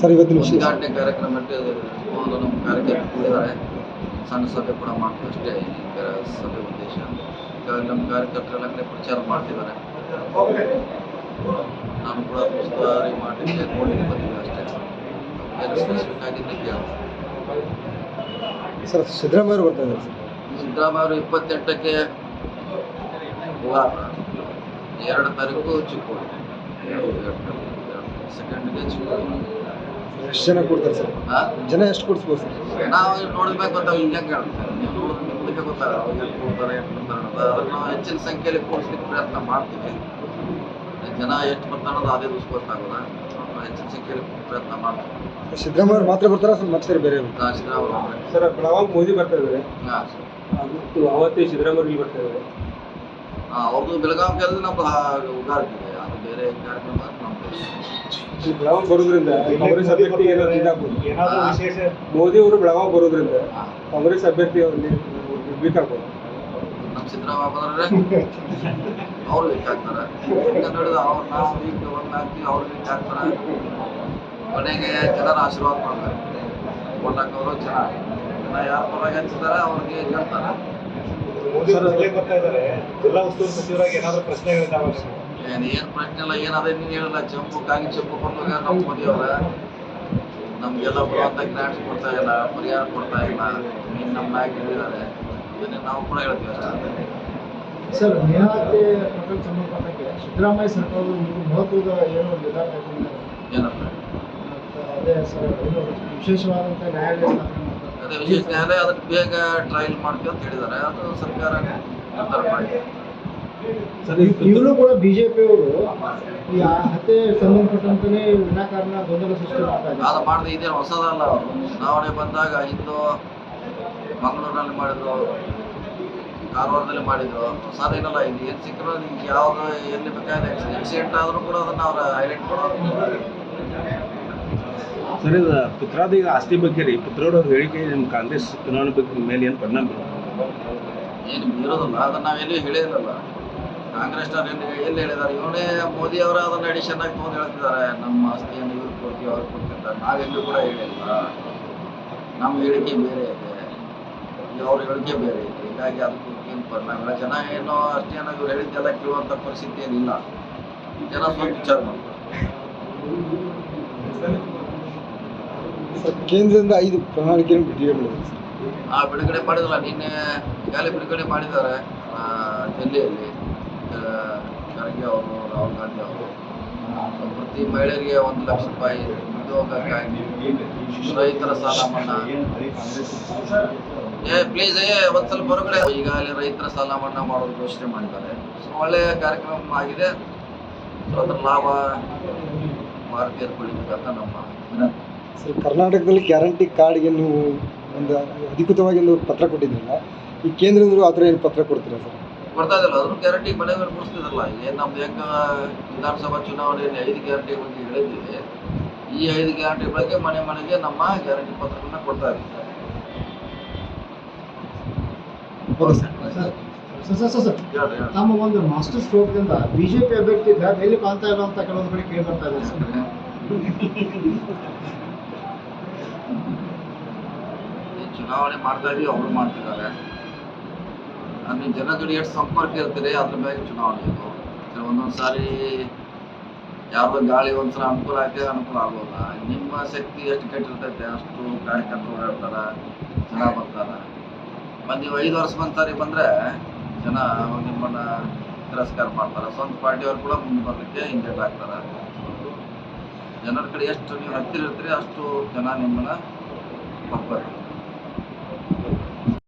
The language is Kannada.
ಸರ್ ಇವತ್ತಿನ ವಿಶೇಷ. ಉದ್ಘಾಟನೆ ಕಾರ್ಯಕ್ರಮ ಇಟ್ಟು ಮೊದಲು ನಮ್ಮ ಕಾರ್ಯಕರ್ತರು ಕೂಡಿದ್ದಾರೆ. ಸಣ್ಣ ಸಭೆ ಕೂಡ ಮಾಡ್ತೀವಿ ಅಷ್ಟೇ ಈ ಕ- ಸಭೆ ಉದ್ದೇಶ. ಈಗಾಗಲೇ ನಮ್ಮ ಕಾರ್ಯಕರ್ತರೆಲ್ಲ ಕಡೆ ಪ್ರಚಾರ ಮಾಡ್ತಿದ್ದಾರೆ. ನಾನು ಕೂಡ ಉಸ್ತುವಾರಿ ಮಾಡಲಿಕ್ಕೆ ನೋಡಲಿಕ್ಕೆ ಬಂದಿದ್ದೆ ಅಷ್ಟೇ. ಏನು ಸ್ಪೆಸಿಫಿಕ್ ಆಗಿದ್ರೆ ಕೇಳಿ ಸರ್ ಸಿದ್ದರಾಮಯ್ಯ ಅವರು ಬರ್ತಾ ಇದ್ದಾರೆ ಸರ್. ಸಿದ್ದರಾಮಯ್ಯ ಅವರು ಇಪ್ಪತ್ತೆಂಟಕ್ಕೆ ಬುಧವಾರ ಎರಡು ತಾರೀಕು ಚಿಕ್ಕೋಡಿ. ಸೆಕೆಂಡ್ಗೆ ಚಿಕ್ಕೋಡಿ. ಎಷ್ಟು ಜನ ಕೊಡ್ತಾರೆ ಸರ್? ಜನ ಎಷ್ಟು ಕೊಡಿಸ್ಬೋದು ಸರ್? ನಾವು ನೋಡಬೇಕು ಅಂತ ಹಿಂಗೆ ನೋಡಿದ್ರೆ ನಿಮಗೆ ಗೊತ್ತಾಗ ಅವ್ರು ಎಷ್ಟು ಕೊಡ್ತಾರೆ ಅದನ್ನು ನಾವು ಹೆಚ್ಚಿನ ಸಂಖ್ಯೆಯಲ್ಲಿ ಕೂಡಿಸ್ಲಿಕ್ಕೆ ಪ್ರಯತ್ನ ಮಾಡ್ತೀವಿ. ಜನ ಎಷ್ಟು ಬರ್ತಾರೆ ಅನ್ನೋದು ಅದೇ ದಿವಸ ಗೊತ್ತಾಗೋದ ನಾವು ಹೆಚ್ಚಿನ ಸಂಖ್ಯೆಯಲ್ಲಿ ಪ್ರಯತ್ನ ಮಾಡ್ತೀವಿ. ಸಿದ್ದರಾಮಯ್ಯ ಮಾತ್ರ ಬರ್ತಾರಾ ಸರ್ ಮತ್ತೆ ಬೇರೆ ಸಿದ್ದರಾಮಯ್ಯ ಸರ್ ಬೆಳಗಾವಿ ಮೋದಿ ಬರ್ತಾ ಇದ್ದಾರೆ ಹಾಂ. ಮತ್ತು ಅವತ್ತೇ ಸಿದ್ದರಾಮಯ್ಯ ಇಲ್ಲಿ ಬರ್ತಾ ಇದ್ದಾರೆ ಅವ್ರದ್ದು ಬೆಳಗಾವಿ ಕೆಲಸ ನಮ್ದು ಅದು ಬೇರೆ ಕಾರ್ಯಕ್ರಮ ಬೆಳಗಾವಿ ಬರೋದ್ರಿಂದ ಕಾಂಗ್ರೆಸ್ ಅಭ್ಯರ್ಥಿ ಏನಾದ್ರು ಇದಾಗ್ಬೋದು? ವಿಶೇಷ? ಮೋದಿ ಅವರು ಬೆಳಗಾವಿ ಬರೋದ್ರಿಂದ ಕಾಂಗ್ರೆಸ್ ಅಭ್ಯರ್ಥಿ ವೀಕ್ ಬೇಕಾಗ್ಬೋದು ನಮ್ಮ ಸಿದ್ದರಾಮಯ್ಯ ಬಂದ್ರೆ ಅವ್ರು ವೀಕ್ ಆಗ್ತಾರೆ. ಕನ್ನಡದ ಅವ್ರು ನಾವು ವೀಕ್ ಒಂದು ಹಾಕ್ತೀವಿ ಅವ್ರು ವೀಕ್ ಆಗ್ತಾರೆ. ಕೊನೆಗೆ ಜನರ ಆಶೀರ್ವಾದ ಮಾಡ್ತಾರೆ ಕೊಟ್ಟಾಕವರು ಜನ ಜನ ಯಾರು ಪರವಾಗಿ ಹಚ್ಚಿದ್ದಾರೆ ಅವ್ರಿಗೆ ಗೆಲ್ತಾರೆ ಮೋದಿ ಬರ್ತಾ ಇದ್ದಾರೆ. ಜಿಲ್ಲಾ ಉಸ್ತುವಾರಿ ಸಚಿವರಾಗಿ ಏನಾದ್ರು ಪ್ರಶ್ನೆಗಳಿದ್ದಾವೆ ಏನು ಏನು ಪ್ರಶ್ನೆ ಇಲ್ಲ ಏನಾದ್ರೆ ನೀನು ಹೇಳಿಲ್ಲ ಚಂಪು ಕಾಗಿ ಚಂಪು ಬಂದಾಗ ನಮ್ಮ ಮೋದಿ ಅವರ. ನಮಗೆಲ್ಲ ಬರುವಂಥ ಗ್ರಾಂಟ್ಸ್ ಕೊಡ್ತಾ ಇಲ್ಲ ಪರಿಹಾರ ಕೊಡ್ತಾ ಇಲ್ಲ. ನೀನು ನಮ್ಮ ನಾಯಕರಿದ್ದಾರೆ ಇದನ್ನೇ ನಾವು ಕೂಡ ಹೇಳ್ತೀವಿ ಸರ್ ನೇರಕ್ಕೆ ಪ್ರಕರಣ ಸಂಬಂಧಪಟ್ಟಂಗೆ ಸಿದ್ದರಾಮಯ್ಯ ಸರ್ಕಾರದ ಒಂದು ಮಹತ್ವದ ಏನು ನಿರ್ಧಾರ ತಗೊಂಡಿದ್ದಾರೆ ಏನಪ್ಪ? ಅದೇ ಸರ್ ಏನು ವಿಶೇಷವಾದಂಥ ನ್ಯಾಯಾಲಯ. ಅದೇ ವಿಶೇಷ ನ್ಯಾಯಾಲಯ ಅದಕ್ಕೆ ಬೇಗ ಟ್ರಯಲ್ ಮಾಡ್ತೀವಿ ಅಂತ ಹೇಳಿದ್ದಾರೆ. ಅದು ಸರ್ಕಾರನೇ ನಿರ್ಧಾರ ಮಾಡಿ ಇವರು ಕೂಡ ಬಿಜೆಪಿಯವರು. ಈ ಹತ್ಯೆ ಸಂಬಂಧಪಟ್ಟಂತೆ ವಿನಾಕಾರಣ ಗೊಂದಲ ಸೃಷ್ಟಿ ಮಾಡ್ತಾರೆ ಅದು ಮಾಡಿದ್ರೆ ಇದೇನು ಹೊಸದಲ್ಲ ಅವರು. ಚುನಾವಣೆ ಬಂದಾಗ ಹಿಂದೂ ಮಂಗಳೂರಿನಲ್ಲಿ ಮಾಡಿದ್ರು ಕಾರವಾರದಲ್ಲಿ ಮಾಡಿದ್ರು ಹೊಸದೇನಲ್ಲ ಇದು ಏನು ಸಿಕ್ಕರೂ ನಿಮ್ಗೆ ಯಾವುದು ಎಲ್ಲಿ ಬೇಕಾದ್ರೆ ಆಕ್ಸಿಡೆಂಟ್ ಆದರೂ ಕೂಡ ಅದನ್ನು ಅವ್ರ ಹೈಲೈಟ್ ಮಾಡೋದು ಸರಿ ಇದು ಪುತ್ರಾದ ಈಗ ಆಸ್ತಿ ಬಗ್ಗೆ ರೀ. ಪುತ್ರೋಡ ಹೇಳಿಕೆ ನಿಮ್ಮ ಕಾಂಗ್ರೆಸ್ ಚುನಾವಣೆ ಬಗ್ಗೆ ಮೇಲೆ ಏನು ಪರಿಣಾಮ? ಏನು? ಬೀರೋದಿಲ್ಲ ಅದನ್ನ ನಾವು ಹೇಳಿರಲ್ಲ. ಹೇಳಿರಲಿಲ್ಲ ಕಾಂಗ್ರೆಸ್ನವ್ರು ಎಲ್ಲಿ ಎಲ್ಲಿ ಹೇಳಿದ್ದಾರೆ ಇವನೇ ಮೋದಿ ಅವರ ಅದನ್ನು ಅಡಿಷನ್ ಆಗಿ ತೊಗೊಂಡು ಹೇಳ್ತಿದ್ದಾರೆ ನಮ್ಮ ಆಸ್ತಿಯನ್ನು ಇವ್ರು ಕೊಡ್ತೀವಿ ಅವ್ರು ಕೊಡ್ತಿರ್ತಾರೆ. ನಾವೆಲ್ಲೂ ಕೂಡ ಹೇಳಿಲ್ಲ ನಮ್ಮ ಹೇಳಿಕೆ ಬೇರೆ ಇದೆ. ಅವ್ರ ಹೇಳಿಕೆ ಬೇರೆ ಇದೆ. ಹೀಗಾಗಿ ಅದಕ್ಕೆ ಏನು ಪರಿಣಾಮ ಇಲ್ಲ. ಜನ ಏನೋ ಅಷ್ಟೇನೋ ಇವ್ರು ಹೇಳಿದ್ದೆಲ್ಲ ಕೇಳುವಂಥ ಪರಿಸ್ಥಿತಿ ಏನಿಲ್ಲ. ಜನ ಸ್ವಲ್ಪ ವಿಚಾರ ಮಾಡ್ತಾರೆ ಕೇಂದ್ರದಿಂದ ಐದು ಪ್ರಣಾಳಿಕೆ ಬಿಡುಗಡೆ ಮಾಡಿದ್ದಾರೆ ಸರ್ ಆ ಬಿಡುಗಡೆ ಮಾಡಿದ್ರಲ್ಲ ನಿನ್ನೆ ಈಗಾಗಲೇ ಬಿಡುಗಡೆ ಮಾಡಿದ್ದಾರೆ ಡೆಲ್ಲಿಯಲ್ಲಿ ಖರ್ಗೆ ಅವರು ರಾಹುಲ್ ಗಾಂಧಿ ಅವರು. ಸೊ, ಪ್ರತಿ ಮಹಿಳೆಯರಿಗೆ ಒಂದು ಲಕ್ಷ ರೂಪಾಯಿ ಉದ್ಯೋಗಕ್ಕಾಗಿ ರೈತರ ಸಾಲ ಮನ್ನಾ. ಏ ಪ್ಲೀಸ್ ಏ ಒಂದು ಸ್ವಲ್ಪ ಹೊರಗಡೆ ಈಗಾಗಲೇ ರೈತರ ಸಾಲ ಮನ್ನಾ ಮಾಡೋದು ಘೋಷಣೆ ಮಾಡಿದ್ದಾರೆ. ಸೊ ಒಳ್ಳೆಯ ಕಾರ್ಯಕ್ರಮ ಆಗಿದೆ. ಅದರ ಲಾಭ ಭಾರತೀಯರು ಪಡಿಬೇಕಂತ ನಮ್ಮ ಸರ್ ಕರ್ನಾಟಕದಲ್ಲಿ ಗ್ಯಾರಂಟಿ ಕಾರ್ಡ್ಗೆ ನೀವು ಒಂದು ಅಧಿಕೃತವಾಗಿ ಒಂದು ಪತ್ರ ಕೊಟ್ಟಿದ್ದೀರಲ್ಲ ಈ ಕೇಂದ್ರದವರು ಆ ಥರ ಏನು ಪತ್ರ ಕೊಡ್ತೀರಾ ಸರ್? ಬರ್ತಾ ಇದ್ದಲ್ಲ. ಅದ್ರ ಗ್ಯಾರಂಟಿ ಮನೆ ಮೇಲೆ ಮುಡಿಸ್ತಿದ್ರಲ್ಲ ಏನು ನಮ್ದು ಹೆಂಗ ವಿಧಾನಸಭಾ ಚುನಾವಣೆಯಲ್ಲಿ ಐದು ಗ್ಯಾರಂಟಿ ಬಗ್ಗೆ ಹೇಳಿದ್ದೀವಿ. ಈ ಐದು ಗ್ಯಾರಂಟಿ ಬಗ್ಗೆ ಮನೆ ಮನೆಗೆ ನಮ್ಮ ಗ್ಯಾರಂಟಿ ಪತ್ರಗಳನ್ನ ಕೊಡ್ತಾ ಹೇಳ್ರಿ. ತಮ್ಮ ಒಂದು ಮಾಸ್ಟರ್ ಸ್ಟ್ರೋಕ್ದಿಂದ ಬಿಜೆಪಿ ಅಭ್ಯರ್ಥಿ ಎಲ್ಲಿ ಕಾಣ್ತಾ ಇಲ್ಲ ಅಂತ ಕೆಲವೊಂದು ಕಡೆ ಕೇಳಿ ಬರ್ತಾ ಇದೆ ಚುನಾವಣೆ ಮಾಡ್ತಾ ಇದೀವಿ ಅವರು ಮಾಡ್ತಿದ್ದಾರೆ. ನೀವು ಜನ ಜೋಡಿ ಎಷ್ಟು ಸಂಪರ್ಕ ಇರ್ತೀರಿ ಅದ್ರ ಮೇಲೆ ಚುನಾವಣೆ ಇದು ಸಾರಿ ಯಾವ್ದೋ ಗಾಳಿ ಒಂದ್ಸಲ ಅನುಕೂಲ ಆಗ್ತದೆ ಅನುಕೂಲ ಆಗೋಲ್ಲ ನಿಮ್ಮ ಶಕ್ತಿ ಎಷ್ಟು ಕೆಟ್ಟಿರ್ತೈತೆ ಅಷ್ಟು ಕಾರ್ಯಕರ್ತರು ಓಡಾಡ್ತಾರ ಜನ ಬರ್ತಾರ ಮತ್ತು ನೀವು ಐದು ವರ್ಷ ಒಂದು ಬಂದರೆ ಜನ ನಿಮ್ಮನ್ನ ತಿರಸ್ಕಾರ ಮಾಡ್ತಾರೆ ಸ್ವಂತ ಪಾರ್ಟಿಯವ್ರು ಕೂಡ ಮುಂದೆ ಬರ್ಲಿಕ್ಕೆ ಇಂಜೆಕ್ಟ್ ಆಗ್ತಾರೆ ಜನರ ಕಡೆ ಎಷ್ಟು ನೀವು ಹತ್ತಿರ ಇರ್ತೀರಿ ಅಷ್ಟು ಜನ ನಿಮ್ಮನ್ನ ಒಪ್ತಾರೆ